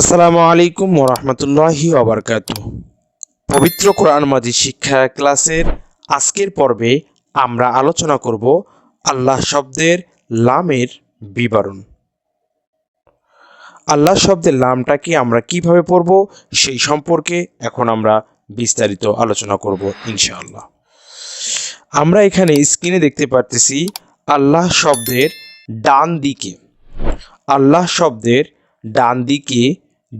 আসসালামু আলাইকুম ওরহমতুল্লাহি ওবরকাত পবিত্র কোরআন মাজি শিক্ষা ক্লাসের আজকের পর্বে আমরা আলোচনা করব আল্লাহ শব্দের লামের বিবরণ। আল্লাহ শব্দের লামটাকে আমরা কীভাবে পড়ব সেই সম্পর্কে এখন আমরা বিস্তারিত আলোচনা করব ইনশাআল্লাহ। আমরা এখানে স্ক্রিনে দেখতে পারতেছি আল্লাহ শব্দের ডান দিকে। আল্লাহ শব্দের ডান দিকে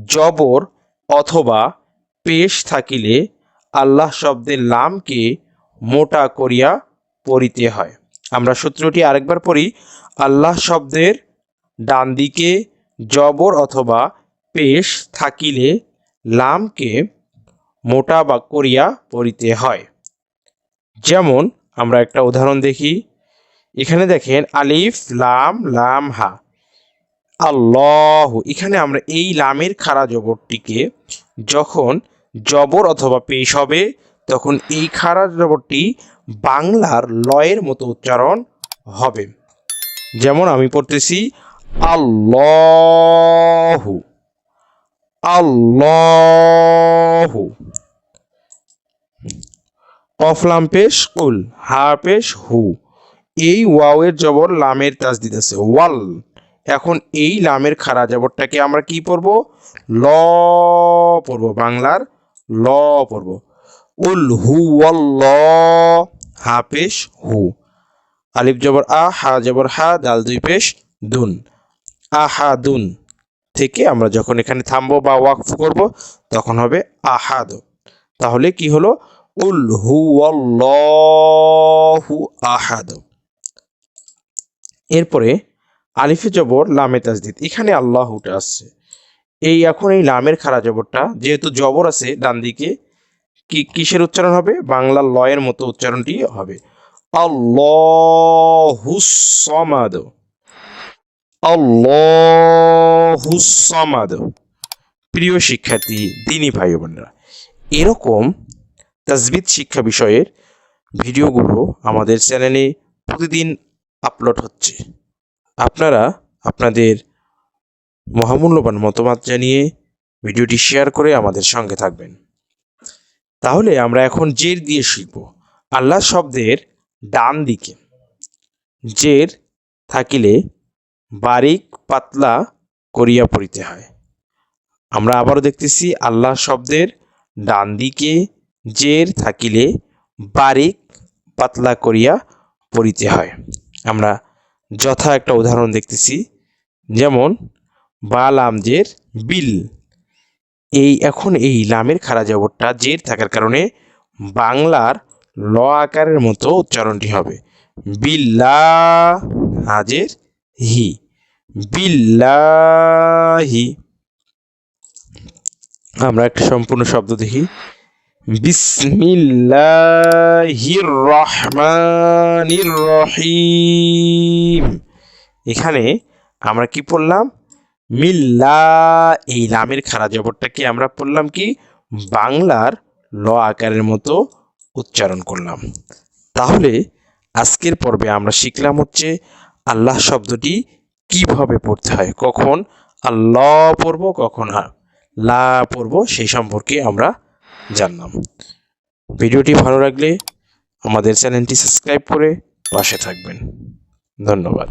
জবর অথবা পেশ থাকিলে আল্লাহ শব্দের লামকে মোটা করিয়া পড়িতে হয়। আমরা সূত্রটি আরেকবার পড়ি। আল্লাহ শব্দের ডান দিকে জবর অথবা পেশ থাকিলে লামকে মোটা বা করিয়া পড়িতে হয়। যেমন আমরা একটা উদাহরণ দেখি। এখানে দেখেন আলিফ, লাম লাম, হা। আল্লাহ। এখানে আমরা এই লামের খাড়া জবরটিকে যখন জবর অথবা পেশ হবে, তখন এই খাড়া জবরটি বাংলার লয়ের মতো উচ্চারণ হবে। যেমন আমি পড়তেছি, আল্লাহু। আল্লাহু। অফলাম পেশ, কুল, হা, পেশ, হু। এই ওয়াওয়ের জবর লামের তাজ দিতেছে ওয়াল। এখন এই লামের খাড়া জবরটাকে আমরা কি পড়ব? ল পড়ব, বাংলার ল পড়ব। উল হু ওয়াল্ল হা পেশ হু। আলিফ জবর আ, হা জবর হা, দাল দুই পেশ, দুন। আহা দুন থেকে আমরা যখন এখানে থামবো বা ওয়াকফ করব, তখন হবে আহাদ তাহলে কি হলো? উল হু আল্লাহু আহাদ এরপরে আলিফে জবর, লামে তাজদিদ। এখানে আল্লাহ উঠে আসছে। এই এখন এই লামের খাড়া জবরটা, যেহেতু জবর আছে ডান দিকে, কি, কিসের উচ্চারণ হবে? বাংলার লয়ের মতো উচ্চারণটি হবে। আল্লাহুসমাদ আল্লাহুসমাদ প্রিয় শিক্ষার্থী, দিনী ভাই বোনেরা, এরকম তাজবিদ শিক্ষা বিষয়ের ভিডিওগুলো আমাদের চ্যানেলে প্রতিদিন আপলোড হচ্ছে। আপনারা আপনাদের মহামূল্যবান মতামত জানিয়ে ভিডিওটি শেয়ার করে আমাদের সঙ্গে থাকবেন। তাহলে আমরা এখন জের দিয়ে শিখব। আল্লাহ শব্দের ডান দিকে। জের থাকিলে বারিক পাতলা করিয়া পড়িতে হয়। আমরা আবারও দেখতেছি আল্লাহ শব্দের ডান দিকে জের থাকিলে বারিক পাতলা করিয়া পড়িতে হয়। আমরা যথা একটা উদাহরণ দেখতেছি। যেমন বা লামজের বিল। এই এখন এই লামের খাড়া জবরটা জের থাকার কারণে বাংলার ল আকারের মতো উচ্চারণটি হবে। বিল্লা হাজের হি। বিল্লাহি। আমরা একটা সম্পূর্ণ শব্দ দেখি। বিসমিল্লাহির রহিম এখানে আমরা কি পড়লাম? মিল্লা এই লামের খারা জবরটাকে আমরা পড়লাম কি? বাংলার ল আকারের মতো উচ্চারণ করলাম। তাহলে আজকের পর্বে আমরা শিখলাম হচ্ছে আল্লাহ শব্দটি কীভাবে পড়তে হয়, কখন? আল্লাহ পড়ব, কখন? লা পড়ব, সেই সম্পর্কে আমরা জানলাম ভিডিওটি ভালো লাগলে আমাদের চ্যানেলটি সাবস্ক্রাইব করে পাশে থাকবেন। ধন্যবাদ।